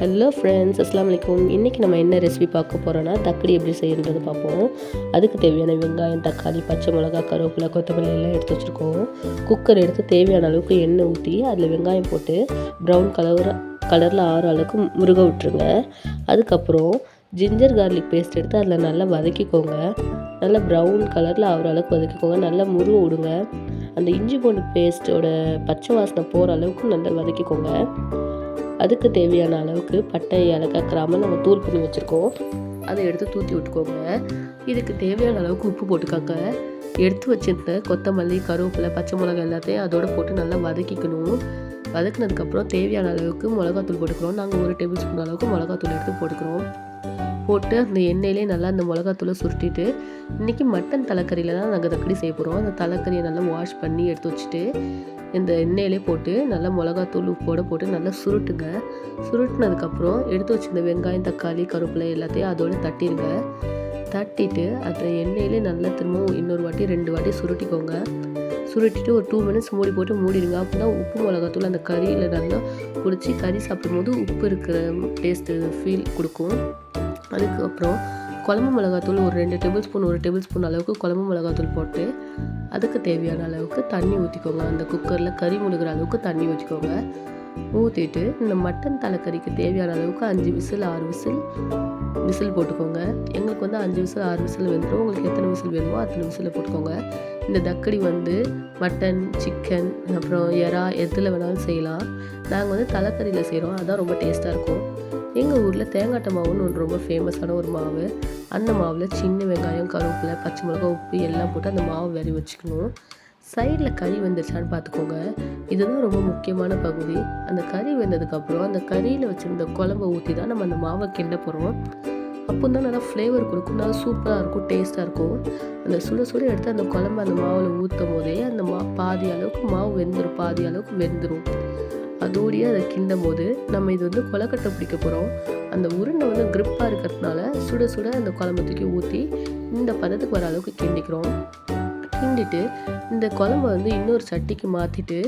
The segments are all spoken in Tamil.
ஹலோ ஃப்ரெண்ட்ஸ் அஸ்லாம் வலைக்கும் இன்றைக்கி நம்ம என்ன ரெசிபி பார்க்க போகிறோன்னா தக்கடி எப்படி செய்யறது பார்ப்போம். அதுக்கு தேவையான வெங்காயம் தக்காளி பச்சை மிளகா கருவேப்பிலை கொத்தமல்லி எல்லாம் எடுத்து வச்சுருக்கோம். குக்கர் எடுத்து தேவையான அளவுக்கு எண்ணெய் ஊற்றி அதில் வெங்காயம் போட்டு ப்ரௌன் கலர் கலரில் ஆற அளவுக்கு முருக விட்டுருங்க. அதுக்கப்புறம் ஜிஞ்சர் கார்லிக் பேஸ்ட் எடுத்து அதில் நல்லா வதக்கிக்கோங்க. நல்லா ப்ரௌன் கலரில் ஆகிற அளவுக்கு வதக்கிக்கோங்க. நல்லா முருக விடுங்க. அந்த இஞ்சி பூண்டு பேஸ்ட்டோட பச்சை வாசனை போகிற அளவுக்கு நல்லா வதக்கிக்கோங்க. அதுக்கு தேவையான அளவுக்கு பட்டை ஏலக்காய் கிராம நம்ம தூள் பண்ணி வச்சுருக்கோம். அதை எடுத்து தூற்றி விட்டுக்கோங்க. இதுக்கு தேவையான அளவுக்கு உப்பு போட்டுக்கோங்க. எடுத்து வச்சிருந்த கொத்தமல்லி கருவேப்பிலை பச்சை மிளகாய் எல்லாத்தையும் அதோடு போட்டு நல்லா வதக்கிக்கணும். வதக்கினதுக்கப்புறம் தேவையான அளவுக்கு மிளகாத்தூள் போட்டுக்கிறோம். நாங்கள் ஒரு டேபிள் ஸ்பூன் அளவுக்கு மிளகாத்தூள் எடுத்து போட்டுக்கிறோம். போட்டு அந்த எண்ணெயிலே நல்லா அந்த மிளகாத்தூளை சுருட்டிட்டு இன்றைக்கி மட்டன் தலைக்கறியில் தான் நாங்கள் தக்கடி செய்ய போகிறோம் அந்த தலைக்கறியை நல்லா வாஷ் பண்ணி எடுத்து வச்சுட்டு இந்த எண்ணெயிலே போட்டு நல்லா மிளகாத்தூள் உப்போட போட்டு நல்லா சுருட்டுங்க. சுருட்டினதுக்கப்புறம் எடுத்து வச்சுருந்த வெங்காயம் தக்காளி கருவேப்பிலை எல்லாத்தையும் அதோடு தட்டிடுங்க தட்டிட்டு அந்த எண்ணெயிலே நல்லா திரும்பவும் இன்னொரு வாட்டி ரெண்டு வாட்டி சுருட்டிக்கோங்க. சுருட்டிட்டு ஒரு டூ மினிட்ஸ் மூடி போட்டு மூடிடுங்க அப்படின்னா உப்பு மிளகாத்தூள் அந்த கறியில் நல்லா பிடிச்சி கறி சாப்பிடும்போது உப்பு இருக்கிற டேஸ்ட்டு ஃபீல் கொடுக்கும். அதுக்கப்புறம் குழம்பு மிளகாத்தூள் ஒரு ரெண்டு டேபிள் ஸ்பூன் ஒரு டேபிள் ஸ்பூன் அளவுக்கு குழம்பு மிளகாத்தூள் போட்டு அதுக்கு தேவையான அளவுக்கு தண்ணி ஊற்றிக்கோங்க அந்த குக்கரில் கறி முழுகிற அளவுக்கு தண்ணி ஊற்றிக்கோங்க ஊற்றிட்டு இந்த மட்டன் தலைக்கறிக்கு தேவையான அளவுக்கு அஞ்சு விசில் ஆறு விசில் விசில் போட்டுக்கோங்க. எங்களுக்கு வந்து அஞ்சு விசில் ஆறு விசில் வந்துடும் உங்களுக்கு எத்தனை விசில் வேணுமோ அத்தனை விசில் போட்டுக்கோங்க. இந்த தக்கடி வந்து மட்டன் சிக்கன் அப்புறம் எறா எதில் வேணாலும் செய்யலாம். நாங்கள் வந்து தலைக்கறியில் செய்கிறோம் அதான் ரொம்ப டேஸ்ட்டாக இருக்கும். எங்கள் ஊரில் தேங்காட்ட மாவுன்னு ஒன்று ரொம்ப ஃபேமஸான ஒரு மாவு. அந்த மாவில் சின்ன வெங்காயம் கருவேப்பிலை பச்சை மிளகா உப்பு எல்லாம் போட்டு அந்த மாவை வெறி வச்சுக்கணும். சைடில் கறி வெந்துருச்சான்னு பார்த்துக்கோங்க. இதுதான் ரொம்ப முக்கியமான பகுதி. அந்த கறி வெந்ததுக்கப்புறம் அந்த கறியில் வச்சுருந்த குழம்பை ஊற்றி தான் நம்ம அந்த மாவை கிண்ட போகிறோம் அப்போ தான் நல்லா ஃப்ளேவர் கொடுக்கும். நல்லா சூப்பராக இருக்கும் டேஸ்ட்டாக இருக்கும். அந்த சுட சுட எடுத்து அந்த குழம்பு அந்த மாவில் ஊற்றும் போதே அந்த மா பாதி அளவுக்கு மாவு வெந்துடும் பாதி அளவுக்கு வெந்துடும் அதோடய அதை கிண்டும் போது நம்ம இது வந்து கொலக்கட்டை பிடிக்க போகிறோம் அந்த உருண்டை வந்து க்ரிப்பாக இருக்கிறதுனால சுட சுட அந்த குழம்பு தூக்கி ஊற்றி இந்த பதத்துக்கு வர அளவுக்கு கிண்டிக்கிறோம். கிண்டிட்டு இந்த குழம்ப வந்து இன்னொரு சட்டிக்கு மாற்றிட்டு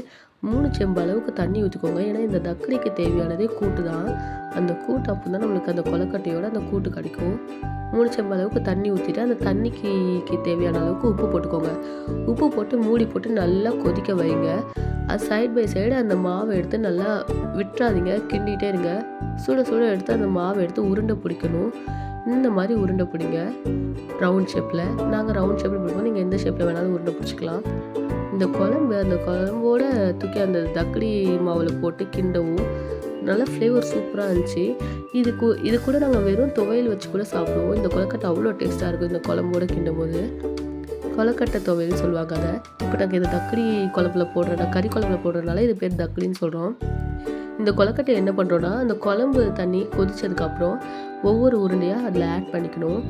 மூணு செம்பு அளவுக்கு தண்ணி ஊற்றிக்கோங்க ஏன்னா இந்த தக்கடிக்கு தேவையானதே கூட்டு தான். அந்த கூட்டு அப்போ தான் நம்மளுக்கு அந்த கொலக்கட்டையோட அந்த கூட்டு கிடைக்கும். மூணு செம்பு அளவுக்கு தண்ணி ஊற்றிட்டு அந்த தண்ணிக்கு தேவையான அளவுக்கு உப்பு போட்டுக்கோங்க. உப்பு போட்டு மூடி போட்டு நல்லா கொதிக்க வைங்க. அது சைட் பை சைடு அந்த மாவை எடுத்து நல்லா விட்டுறாதீங்க. கிண்டிகிட்டே இருங்க. சுட சுட எடுத்து அந்த மாவை எடுத்து உருண்டை பிடிக்கணும். இந்த மாதிரி உருண்டை பிடிங்க. ரவுண்ட் ஷேப்பில் நாங்கள் ரவுண்ட் ஷேப்பில் பிடிப்போம். நீங்கள் எந்த ஷேப்பில் வேணாலும் உருண்டை பிடிச்சிக்கலாம். இந்த குழம்பு அந்த குழம்போட தூக்கி அந்த தக்கடி மாவில் போட்டு கிண்டவும் நல்லா ஃப்ளேவர் சூப்பராக இருந்துச்சு. இதுக்கு இது கூட நாங்கள் வெறும் துவையல் வச்சு கூட சாப்பிடுவோம். இந்த கொலக்கட்டை அவ்வளோ டேஸ்ட்டாக இருக்கும் இந்த குழம்போட கிண்டும் போது கொலக்கட்டை துவையல் சொல்லுவாங்க அதை. இப்போ நாங்கள் இந்த தக்கடி குழம்புல போடுறோன்னா கறி குழம்புல போடுறதுனால இது பேர் தக்கடின்னு சொல்கிறோம் இந்த கொலக்கட்டை என்ன பண்ணுறோன்னா அந்த குழம்பு தண்ணி கொதிச்சதுக்கப்புறம் ஒவ்வொரு உருண்டையாக அதில் ஆட் பண்ணிக்கணும்.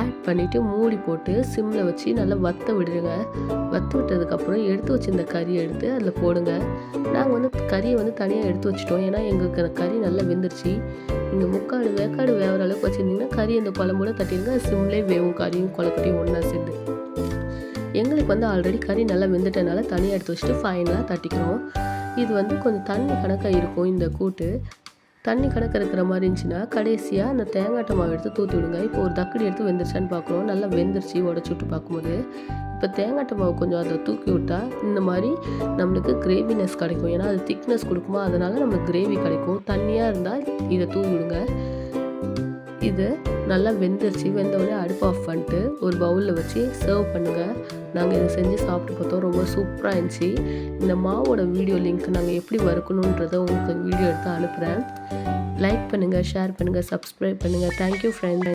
ஆட் பண்ணிவிட்டு மூடி போட்டு சிம்மில் வச்சு நல்லா வத்த விடுங்க. வத்த விட்டதுக்கப்புறம் எடுத்து வச்சிருந்த கறியை எடுத்து அதில் போடுங்க. நாங்கள் வந்து கறியை வந்து தனியாக எடுத்து வச்சிட்டோம். ஏன்னா எங்களுக்கு அந்த கறி நல்லா வெந்துருச்சு. நீங்கள் முக்காடு வேக்காடு வேகிற அளவுக்கு வச்சுருந்தீங்கன்னா கறி அந்த குழம்போட தட்டிடுங்க சிம்லே வேவும் கறியும் குழக்கட்டையும் ஒன்றா சேர்ந்து. எங்களுக்கு வந்து ஆல்ரெடி கறி நல்லா வெந்துட்டனால தனியாக எடுத்து வச்சுட்டு ஃபைனலாக தட்டிக்கிறோம். இது வந்து கொஞ்சம் தண்ணி கணக்காக இருக்கும் இந்த கூட்டு. தண்ணி கணக்கு இருக்கிற மாதிரி இருந்துச்சுன்னா கடைசியாக அந்த தேங்காய் மாவு எடுத்து தூத்தி விடுங்க. இப்போ ஒரு தக்கடி எடுத்து வெந்துருச்சான்னு பார்க்குறோம் நல்லா வெந்துருச்சு உடச்சி விட்டு பார்க்கும்போது. இப்போ தேங்காய் மாவு கொஞ்சம் அதை தூக்கி விட்டால் இந்த மாதிரி நம்மளுக்கு கிரேவினஸ் கிடைக்கும். ஏன்னா அது திக்னஸ் கொடுக்குமா? அதனால் நம்மளுக்கு கிரேவி கிடைக்கும். தண்ணியாக இருந்தால் இதை தூவி விடுங்க. இது நல்லா வெந்துருச்சு. வெந்தவுடனே அடுப்பு ஆஃப் பண்ணிட்டு ஒரு பவுலில் வச்சு சர்வ் பண்ணுங்கள் நாங்கள் இதை செஞ்சு சாப்பிட்டு பார்த்தோம். ரொம்ப சூப்பராக இருந்துச்சு. இந்த மாவோட வீடியோ லிங்க் நாங்கள் எப்படி வறுக்கணுன்றதை உங்களுக்கு வீடியோ எடுத்து அனுப்புகிறேன் லைக் பண்ணுங்கள் ஷேர் பண்ணுங்கள் சப்ஸ்கிரைப் பண்ணுங்கள் தேங்க்யூ ஃப்ரெண்ட்